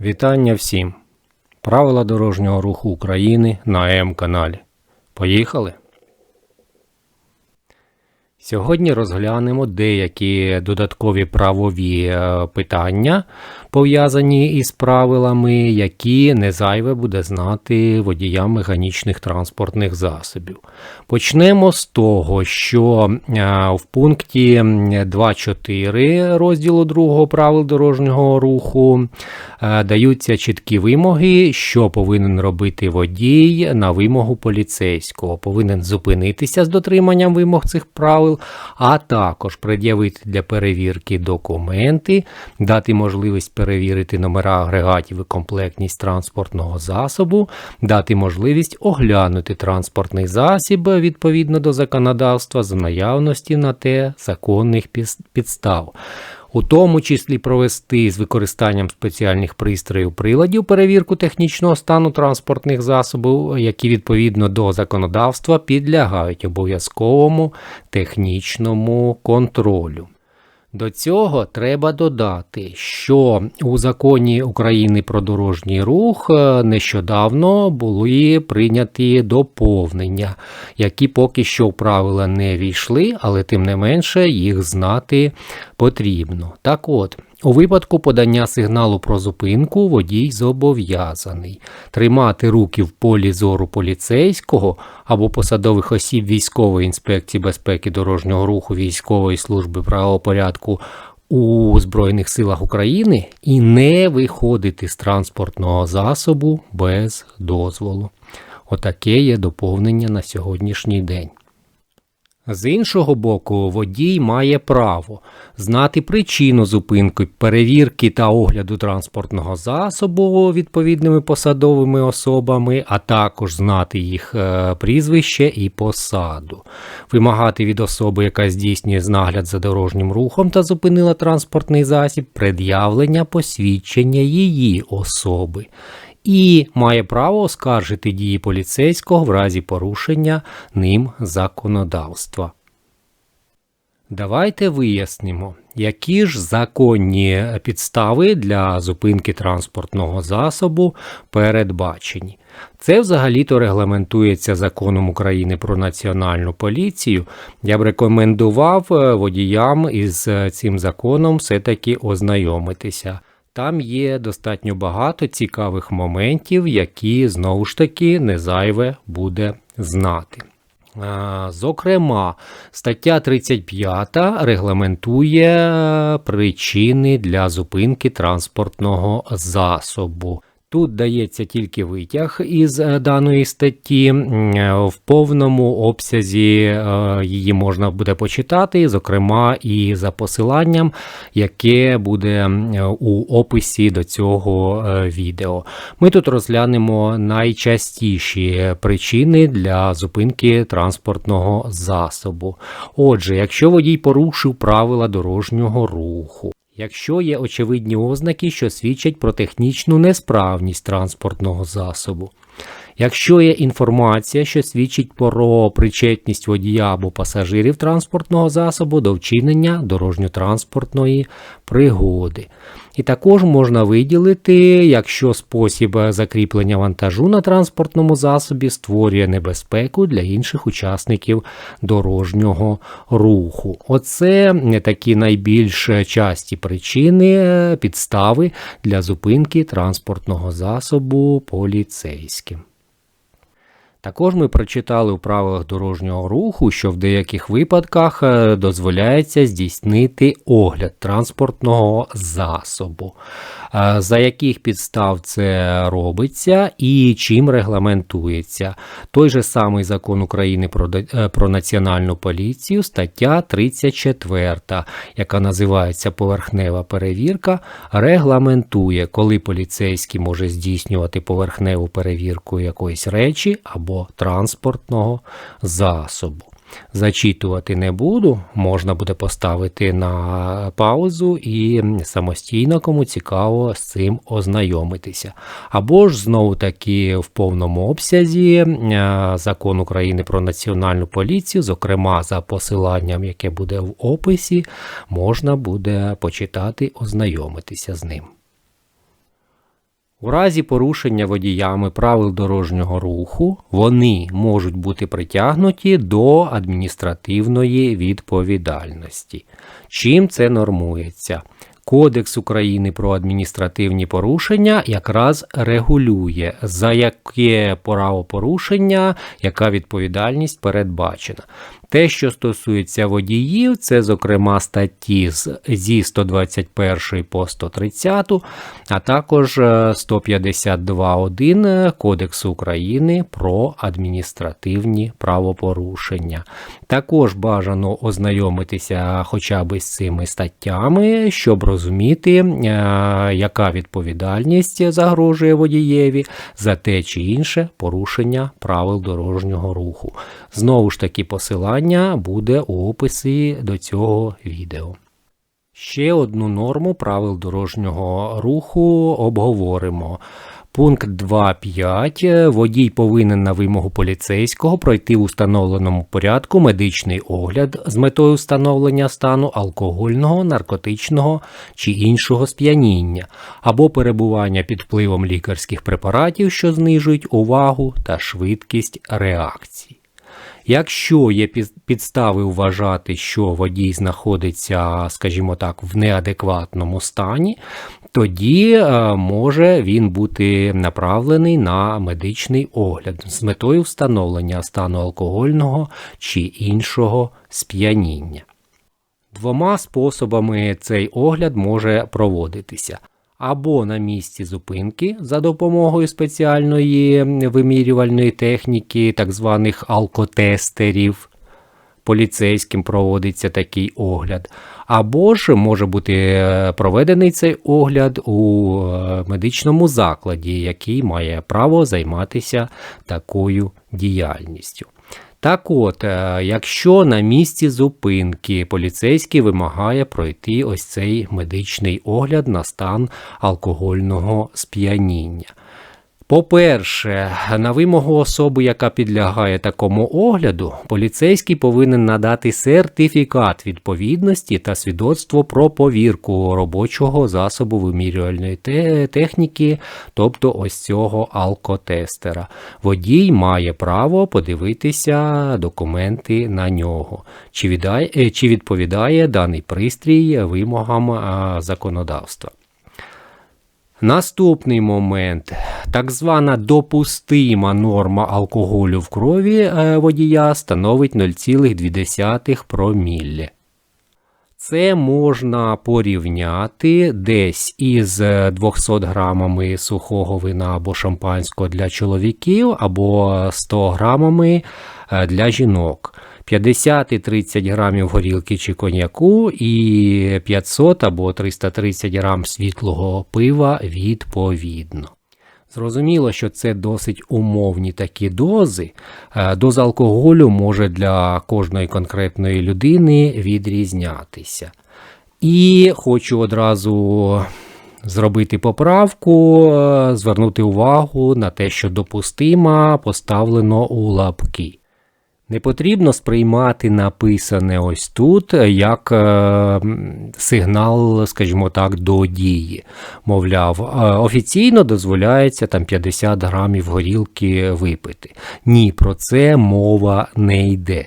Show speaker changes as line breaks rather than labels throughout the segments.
Вітання всім! Правила дорожнього руху України на М-каналі. Поїхали! Сьогодні розглянемо деякі додаткові правові е, питання, пов'язані із правилами, які не зайве буде знати водіям механічних транспортних засобів. Почнемо з того, що е, в пункті 2.4 розділу 2 правил дорожнього руху е, даються чіткі вимоги, що повинен робити водій на вимогу поліцейського. Повинен зупинитися з дотриманням вимог цих правил, а також пред'явити для перевірки документи, дати можливість перевірити номера агрегатів і комплектність транспортного засобу, дати можливість оглянути транспортний засіб відповідно до законодавства з наявності на те законних підстав. У тому числі провести з використанням спеціальних пристроїв приладів перевірку технічного стану транспортних засобів, які відповідно до законодавства підлягають обов'язковому технічному контролю. До цього треба додати, що у законі України про дорожній рух е, нещодавно були прийняті доповнення, які поки що в правила не війшли, але тим не менше їх знати потрібно. Так от, у випадку подання сигналу про зупинку водій зобов'язаний тримати руки в полі зору поліцейського або посадових осіб військової інспекції безпеки дорожнього руху військової служби правопорядку у Збройних силах України і не виходити з транспортного засобу без дозволу. Отаке є доповнення на сьогоднішній день. З іншого боку, водій має право знати причину зупинки, перевірки та огляду транспортного засобу відповідними посадовими особами, а також знати їх е, прізвище і посаду, вимагати від особи, яка здійснює нагляд за дорожнім рухом та зупинила транспортний засіб, пред'явлення посвідчення її особи і має право оскаржити дії поліцейського в разі порушення ним законодавства. Давайте вияснимо, які ж законні підстави для зупинки транспортного засобу передбачені. Це взагалі-то регламентується законом України про національну поліцію. Я б рекомендував е, водіям із е, цим законом все-таки ознайомитися. Там є достатньо багато цікавих моментів, які знову ж таки не зайве буде знати. Зокрема, стаття 35 регламентує причини для зупинки транспортного засобу. Тут дається тільки витяг із е, даної статті. Е, В повному обсязі е, її можна буде почитати, зокрема і за посиланням, яке буде у описі до цього відео. Ми тут розглянемо найчастіші причини для зупинки транспортного засобу. Отже, якщо водій порушив правила дорожнього руху. Якщо є очевидні ознаки, що свідчать про технічну несправність транспортного засобу, якщо є інформація, що свідчить про причетність водія або пасажирів транспортного засобу до вчинення дорожньо-транспортної пригоди. І також можна виділити, якщо спосіб закріплення вантажу на транспортному засобі створює небезпеку для інших учасників дорожнього руху. Оце такі найбільш часті причини, підстави для зупинки транспортного засобу поліцейським. Також ми прочитали у правилах дорожнього руху, що в деяких випадках е, дозволяється здійснити огляд транспортного засобу. За яких підстав це робиться і чим регламентується. Той же самий закон України про, е, про національну поліцію, стаття 34, яка називається поверхнева перевірка, регламентує, коли поліцейський може здійснювати поверхневу перевірку якоїсь речі або транспортного засобу. Зачитувати не буду, можна буде поставити на паузу і самостійно, кому цікаво, з цим ознайомитися. Або ж знову таки в повному обсязі е, закон України про національну поліцію, зокрема за посиланням, яке буде в описі, можна буде почитати, ознайомитися з ним. У разі порушення водіями правил дорожнього руху вони можуть бути притягнуті до адміністративної відповідальності. Чим це нормується? Кодекс України про адміністративні порушення якраз регулює, за яке правопорушення, яка відповідальність передбачена. Те, що стосується водіїв, це, зокрема, статті зі 121 по 130, а також е, 152.1 Кодексу України про адміністративні правопорушення. Також бажано ознайомитися хоча б з цими статтями, щоб розуміти, е, яка відповідальність загрожує водієві за те чи інше порушення правил дорожнього руху. Знову ж таки, посилання буде у описі до цього відео. Ще одну норму правил дорожнього руху обговоримо. Пункт 2.5. Водій повинен на вимогу поліцейського пройти в установленому порядку медичний огляд з метою встановлення стану алкогольного, наркотичного чи іншого сп'яніння або перебування під впливом лікарських препаратів, що знижують увагу та швидкість реакції. Якщо є підстави вважати, що водій знаходиться, скажімо так, в неадекватному стані, тоді е, може він бути направлений на медичний огляд з метою встановлення стану алкогольного чи іншого сп'яніння. Двома способами цей огляд може проводитися. Або на місці зупинки за допомогою спеціальної вимірювальної техніки, так званих алкотестерів, поліцейським проводиться такий огляд, або ж може бути е, проведений цей огляд у е, медичному закладі, який має право займатися такою діяльністю. Так от, е, якщо на місці зупинки поліцейський вимагає пройти ось цей медичний огляд на стан алкогольного сп'яніння. По-перше, на вимогу особи, яка підлягає такому огляду, поліцейський повинен надати сертифікат відповідності та свідоцтво про повірку робочого засобу вимірювальної техніки, тобто ось цього алкотестера. Водій має право подивитися документи на нього, чи, е, відповідає даний пристрій вимогам законодавства. Наступний момент. Так звана допустима норма алкоголю в крові е, водія становить 0,2 проміллі. Це можна порівняти десь із е, 200 грамами сухого вина або шампанського для чоловіків, або 100 грамами е, для жінок. 50 і 30 грамів горілки чи коньяку і 500 або 330 грам світлого пива відповідно. Зрозуміло, що це досить умовні такі дози. Е, Доза алкоголю може для кожної конкретної людини відрізнятися. І хочу одразу зробити поправку, е, звернути увагу на те, що допустимо поставлено у лапки. Не потрібно сприймати написане ось тут як е, сигнал, скажімо так, до дії. Мовляв, е, офіційно дозволяється там 50 грамів горілки випити. Ні, про це мова не йде.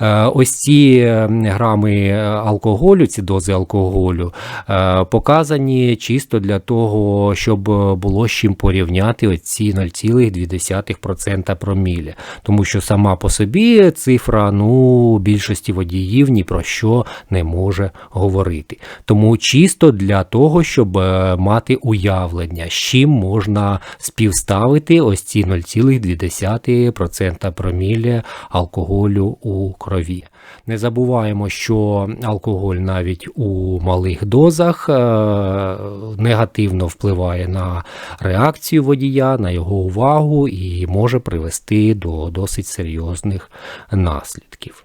Е, Ось ці е, грами е, алкоголю, ці дози алкоголю, е, показані чисто для того, щоб було з чим порівняти оці 0,2% проміля. Тому що сама по собі цифра ну, більшості водіїв ні про що не може говорити. Тому чисто для того, щоб мати уявлення, з чим можна співставити ось ці 0,2% проміля алкоголю у крові. Не забуваємо, що алкоголь навіть у малих дозах е, негативно впливає на реакцію водія, на його увагу і може привести до досить серйозних наслідків.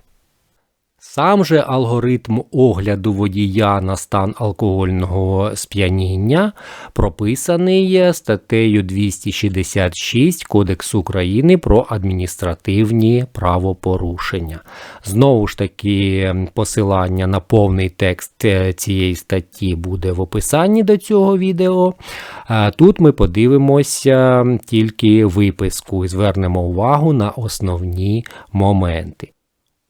Сам же алгоритм огляду водія на стан алкогольного сп'яніння прописаний статтею 266 Кодексу України про адміністративні правопорушення. Знову ж таки, посилання на повний текст е, цієї статті буде в описанні до цього відео. Е, Тут ми подивимося тільки виписку і звернемо увагу на основні моменти.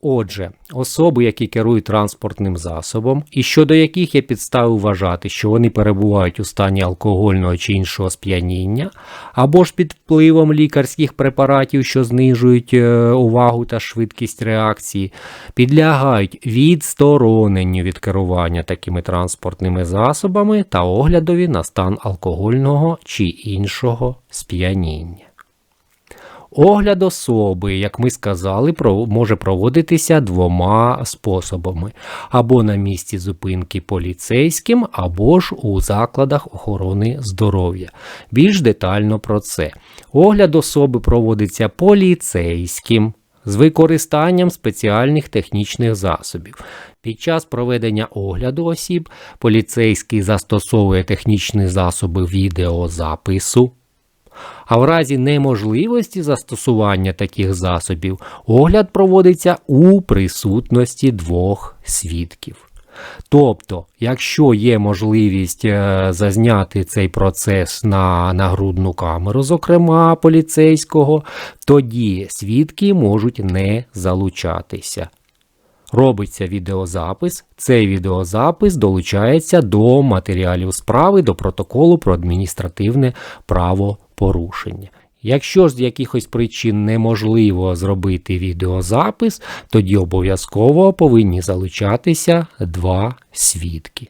Отже, особи, які керують транспортним засобом, і щодо яких є підстави вважати, що вони перебувають у стані алкогольного чи іншого сп'яніння, або ж під впливом лікарських препаратів, що знижують е, увагу та швидкість реакції, підлягають відстороненню від керування такими транспортними засобами та оглядові на стан алкогольного чи іншого сп'яніння. Огляд особи, як ми сказали, може проводитися двома способами: або на місці зупинки поліцейським, або ж у закладах охорони здоров'я. Більш детально про це. Огляд особи проводиться поліцейським з використанням спеціальних технічних засобів. Під час проведення огляду осіб поліцейський застосовує технічні засоби відеозапису. А в разі неможливості застосування таких засобів огляд проводиться у присутності двох свідків. Тобто, якщо є можливість е, зазняти цей процес на нагрудну камеру, зокрема поліцейського, тоді свідки можуть не залучатися. Робиться відеозапис. Цей відеозапис долучається до матеріалів справи до протоколу про адміністративне правопорушення. Якщо ж з якихось причин неможливо зробити відеозапис, тоді обов'язково повинні залучатися два свідки.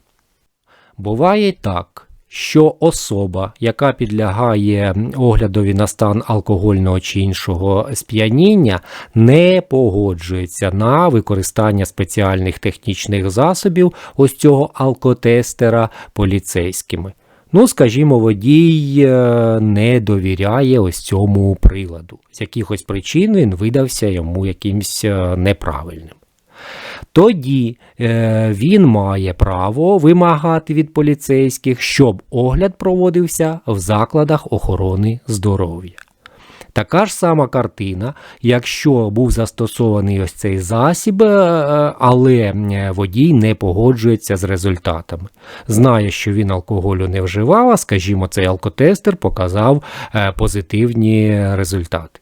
Буває так, що особа, яка підлягає оглядові на стан алкогольного чи іншого сп'яніння, не погоджується на використання спеціальних технічних засобів ось цього алкотестера поліцейськими. Ну, скажімо, водій е, не довіряє ось цьому приладу. З якихось причин він видався йому якимсь е, неправильним. Тоді е, він має право вимагати від поліцейських, щоб огляд проводився в закладах охорони здоров'я. Така ж сама картина, якщо був застосований ось цей засіб, е, але е, водій не погоджується з результатами. Знає, що він алкоголю не вживав, а скажімо, цей алкотестер показав е, позитивні результати.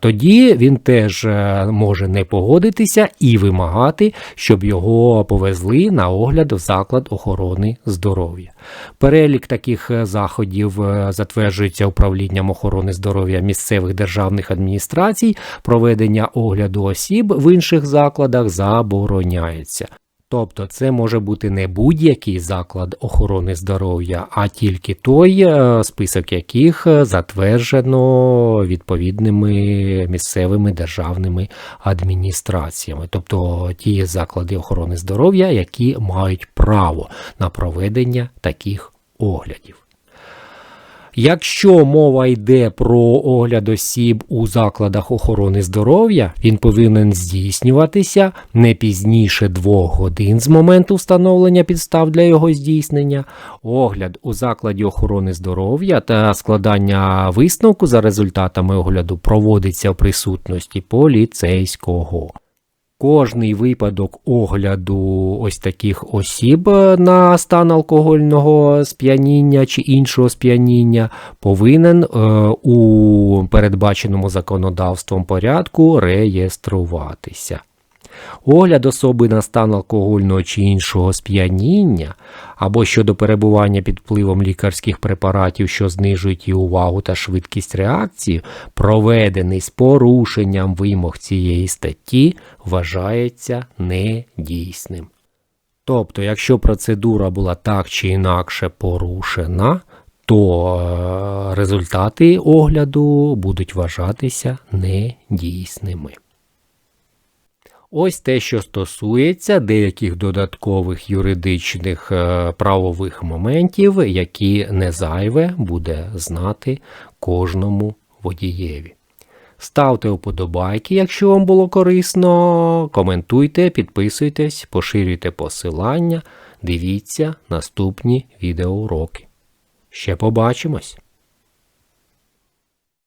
Тоді він теж е, може не погодитися і вимагати, щоб його повезли на огляд в заклад охорони здоров'я. Перелік таких е, заходів е, затверджується управлінням охорони здоров'я місцевих державних адміністрацій. Проведення огляду осіб в інших закладах забороняється. Тобто це може бути не будь-який заклад охорони здоров'я, а тільки той, е, список яких е, затверджено відповідними місцевими державними адміністраціями, тобто ті заклади охорони здоров'я, які мають право на проведення таких оглядів. Якщо мова йде про огляд осіб у закладах охорони здоров'я, він повинен здійснюватися не пізніше двох годин з моменту встановлення підстав для його здійснення. Огляд у закладі охорони здоров'я та складання висновку за результатами огляду проводиться в присутності поліцейського. Кожний випадок огляду ось таких осіб на стан алкогольного сп'яніння чи іншого сп'яніння повинен е, у передбаченому законодавством порядку реєструватися. Огляд особи на стан алкогольного чи іншого сп'яніння або щодо перебування під впливом лікарських препаратів, що знижують її увагу та швидкість реакції, проведений з порушенням вимог цієї статті, вважається недійсним. Тобто, якщо процедура була так чи інакше порушена, то е, результати огляду будуть вважатися недійсними. Ось те, що стосується деяких додаткових юридичних е, правових моментів, які не зайве буде знати кожному водієві. Ставте вподобайки, якщо вам було корисно. Коментуйте, підписуйтесь, поширюйте посилання. Дивіться наступні відеоуроки. Ще побачимось!